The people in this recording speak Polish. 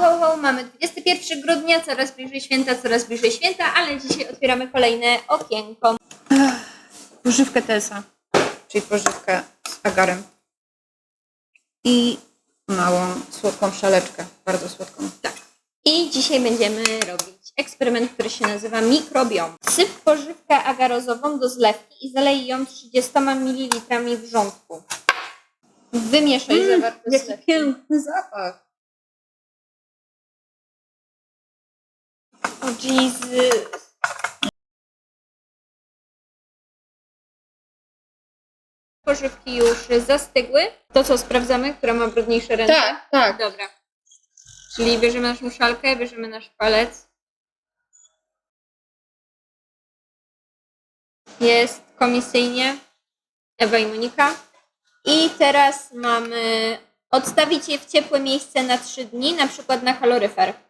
Ho, ho, mamy 21 grudnia, coraz bliżej święta, coraz bliżej święta, ale dzisiaj otwieramy kolejne okienko. Pożywkę TSA, czyli pożywkę z agarem. I małą, słodką szaleczkę, bardzo słodką. Tak. I dzisiaj będziemy robić eksperyment, który się nazywa mikrobiom. Syp pożywkę agarozową do zlewki i zalej ją 30 ml wrzątku. Wymieszaj Mm, zawarte Jaki zlewki. piękny zapach. O Jesus. Pożywki już zastygły. To co, sprawdzamy, która ma brudniejsze ręce? Tak, tak. Dobra. Czyli bierzemy naszą szalkę, bierzemy nasz palec. Jest komisyjnie. Ewa i Monika. I teraz mamy odstawić je w ciepłe miejsce na 3 dni, na przykład na kaloryfer.